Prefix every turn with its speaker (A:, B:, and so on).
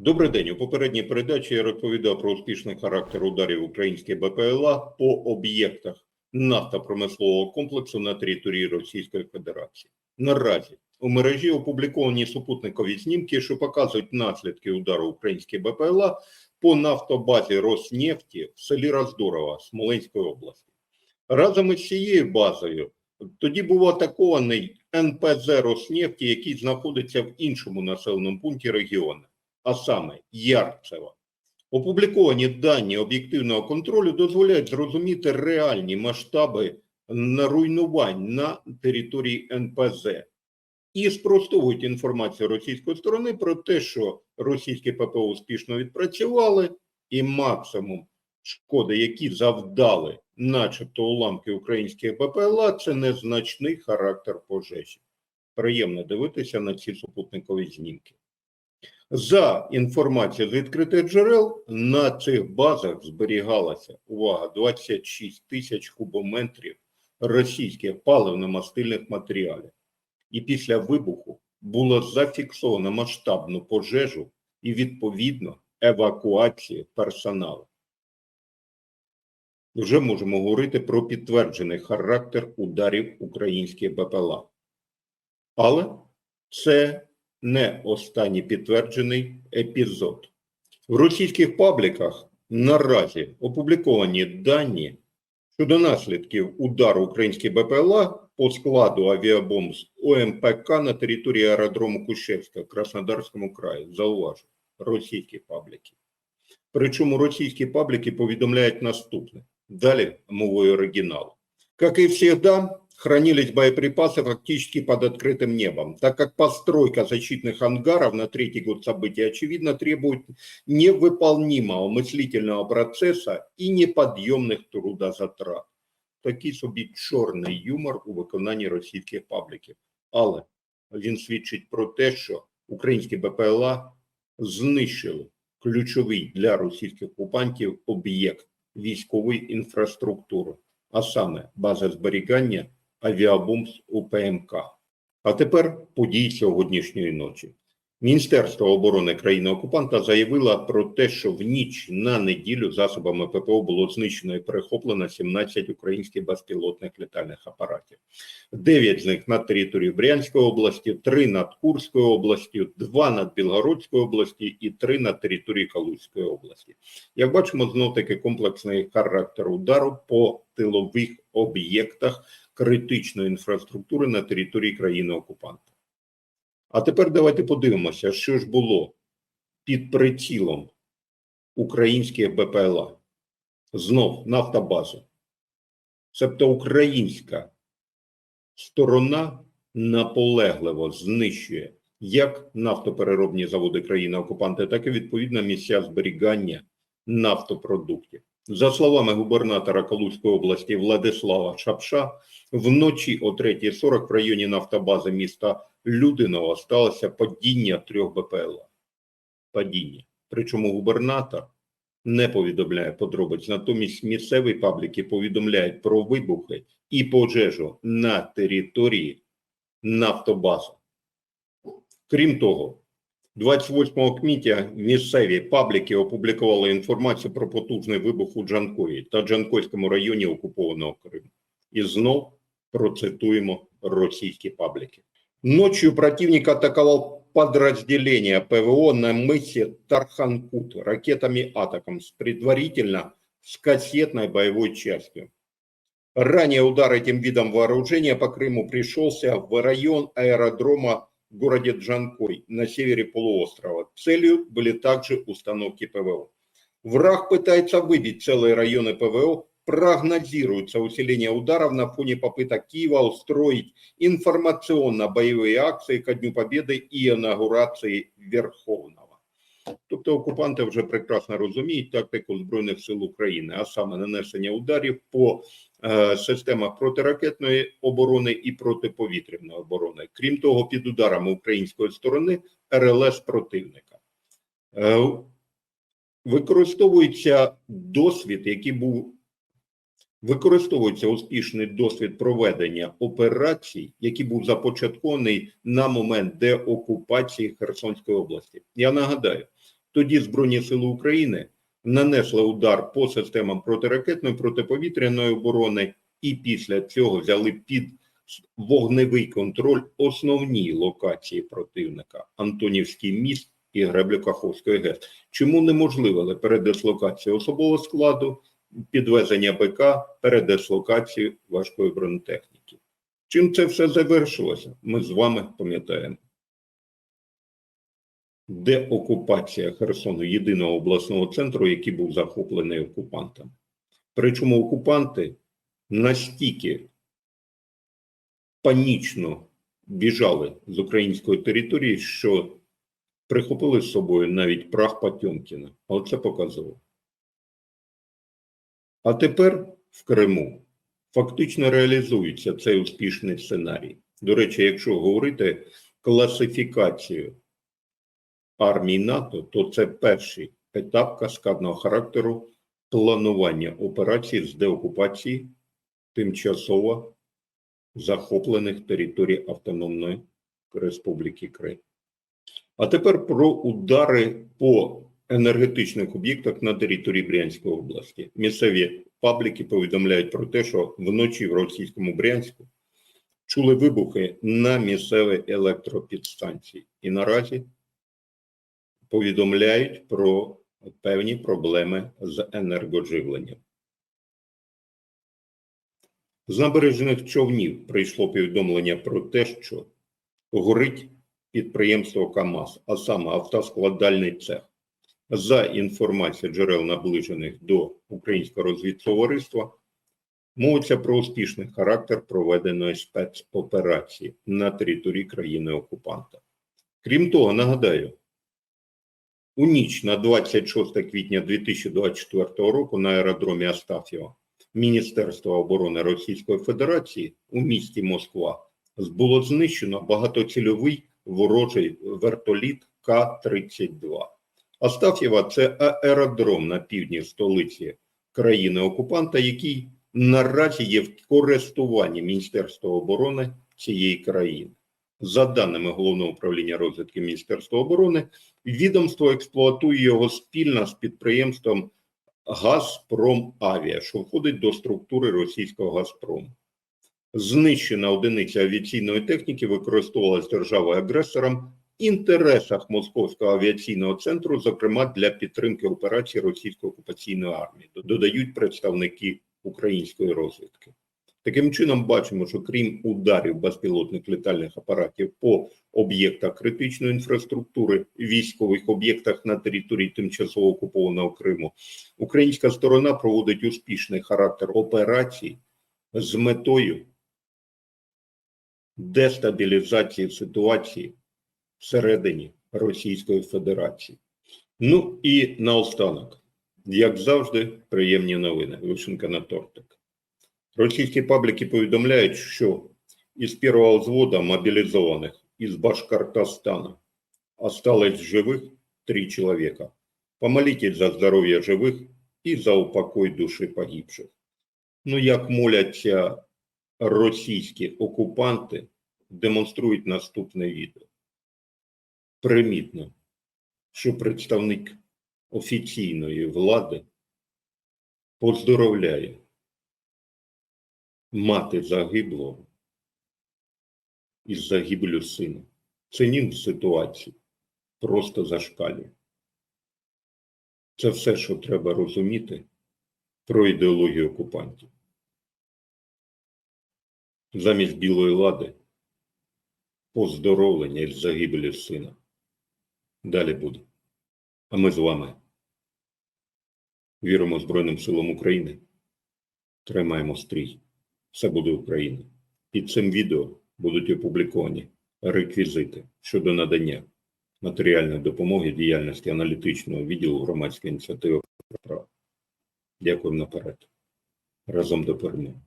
A: Добрий день. У попередній передачі я розповідав про успішний характер ударів української БПЛА по об'єктах нафтопромислового комплексу на території Російської Федерації. Наразі у мережі опубліковані супутникові знімки, що показують наслідки удару української БПЛА по нафтобазі Роснефті в селі Роздорова Смоленської області. Разом із цією базою тоді був атакований НПЗ Роснефті, який знаходиться в іншому населеному пункті регіону а саме Ярцева. Опубліковані дані об'єктивного контролю дозволяють зрозуміти реальні масштаби руйнувань на території НПЗ і спростовують інформацію російської сторони про те, що російські ППО успішно відпрацювали, і максимум шкоди, які завдали, начебто, уламки українських БПЛА, це незначний характер пожежі. Приємно дивитися на ці супутникові знімки. За інформацією з відкритих джерел, на цих базах зберігалася увага 26 тисяч кубометрів російських паливно-мастильних матеріалів. І після вибуху було зафіксовано масштабну пожежу і відповідно евакуацію персоналу. Вже можемо говорити про підтверджений характер ударів українських БПЛА. Але це не останній підтверджений епізод. В російських пабліках наразі опубліковані дані щодо наслідків удару українських БПЛА по складу авіабомб з ОМПК на території аеродрому Кущевська в Краснодарському краї. Зауважу, російські пабліки. Причому російські пабліки повідомляють наступне. Далі мовою оригіналу. Как и всегда, хранились боеприпасы фактически под открытым небом, так как постройка защитных ангаров на третий год событий, очевидно, требует невыполнимого мыслительного процесса и неподъемных трудозатрат. Такий собі чорний юмор у виконанні російських пабліків. Але він свідчить про те, що українські БПЛА знищили ключовий для російських окупантів об'єкт військової інфраструктури, а саме база зберігання Авіабомб з УПМК. А тепер події сьогоднішньої ночі. Міністерство оборони країни-окупанта заявило про те, що в ніч на неділю засобами ППО було знищено і перехоплено 17 українських безпілотних літальних апаратів. 9 з них над територією Брянської області, 3 над Курською областю, 2 над Білгородською області і 3 над територією Калузької області. Як бачимо, знов таки комплексний характер удару по тилових об'єктах критичної інфраструктури на території країни-окупанта. А тепер давайте подивимося, що ж було під прицілом українських БПЛА. Знов нафтобаза. Себто українська сторона наполегливо знищує як нафтопереробні заводи країни-окупанти, так і відповідно місця зберігання нафтопродуктів. За словами губернатора Калузької області Владислава Шапша, вночі о 3.40 в районі нафтобази міста Людиново сталося падіння трьох БПЛА. Падіння. Причому губернатор не повідомляє подробиць. Натомість місцеві пабліки повідомляють про вибухи і пожежу на території нафтобази. Крім того, 28 квітня місцеві пабліки опублікували інформацію про потужний вибух у Джанкові та Джанкойському районі окупованого Криму. І знов процитуємо російські пабліки. Ночью противник атаковал подразделение ПВО на мысе Тарханкут ракетами «Атакамс», предварительно с кассетной боевой частью. Ранее удар этим видом вооружения по Крыму пришелся в район аэродрома в городе Джанкой на севере полуострова. Целью были также установки ПВО. Враг пытается выбить целые районы ПВО, прогнозируется усиление ударов на фоне попыток Киева устроить информационно-боевые акции ко Дню Победы и инаугурации Верховного. Тобто окупанти вже прекрасно розуміють тактику Збройних сил України, а саме нанесення ударів по е, системах протиракетної оборони і протиповітряної оборони. Крім того, під ударами української сторони РЛС противника. Е, використовується досвід, який був Використовується успішний досвід проведення операцій, який був започаткований на момент деокупації Херсонської області. Я нагадаю, Тоді Збройні Сили України нанесли удар по системам протиракетної протиповітряної оборони, і після цього взяли під вогневий контроль основні локації противника Антонівський міст і греблю Каховської ГЕС. Чому неможлива передислокація особового складу, підвезення БК, передислокацію важкої бронетехніки? Чим це все завершилося? Ми з вами пам'ятаємо. Деокупація Херсону єдиного обласного центру, який був захоплений окупантами. Причому окупанти настільки панічно біжали з української території, що прихопили з собою навіть прах Потьомкіна. Але це показувало. А тепер в Криму фактично реалізується цей успішний сценарій. До речі, якщо говорити класифікацію армії НАТО, то це перший етап каскадного характеру планування операцій з деокупації тимчасово захоплених територій Автономної Республіки Крим. А тепер про удари по енергетичних об'єктах на території Брянської області. Місцеві пабліки повідомляють про те, що вночі в російському Брянську чули вибухи на місцевій електропідстанції. І наразі повідомляють про певні проблеми з енергоживленням. З набережних човнів прийшло повідомлення про те, що горить підприємство КАМАЗ, а саме автоскладальний цех. За інформацією джерел наближених до українського розвідтовариства, мовиться про успішний характер проведеної спецоперації на території країни-окупанта. Крім того, нагадаю, у ніч на 26 квітня 2024 року на аеродромі Астафєва Міністерства оборони Російської Федерації у місті Москва було знищено багатоцільовий ворожий вертоліт К-32. Астаф'єва це аеродром на півдні столиці країни-окупанта, який наразі є в користуванні Міністерства оборони цієї країни. За даними Головного управління розвідки Міністерства оборони, відомство експлуатує його спільно з підприємством Газпромавіа, що входить до структури російського Газпрому. Знищена одиниця авіаційної техніки використовувалась державою агресором в інтересах Московського авіаційного центру, зокрема для підтримки операцій російської окупаційної армії, додають представники української розвідки. Таким чином, бачимо, що крім ударів безпілотних літальних апаратів по об'єктах критичної інфраструктури, військових об'єктах на території тимчасово окупованого Криму, українська сторона проводить успішний характер операцій з метою дестабілізації ситуації всередині Російської Федерації. Ну і наостанок, як завжди, приємні новини. Вишенка на тортик. Російські пабліки повідомляють, що із першого взвода мобілізованих із Башкортостана осталось живих три чоловіка. Помолитесь за здоров'я живих і за упокой душі погибших. Ну, як моляться російські окупанти, демонструють наступне відео. Примітно, що представник офіційної влади поздоровляє мати загиблого із загиблю сина. Цинізм ситуації просто зашкалює. Це все, що треба розуміти про ідеологію окупантів. Замість білої лади поздоровлення із загибелі сина. Далі буде. А ми з вами віримо Збройним силам України. Тримаємо стрій. Все буде Україна. Під цим відео будуть опубліковані реквізити щодо надання матеріальної допомоги діяльності аналітичного відділу громадської ініціативи права. Дякуємо наперед. Разом до перемоги.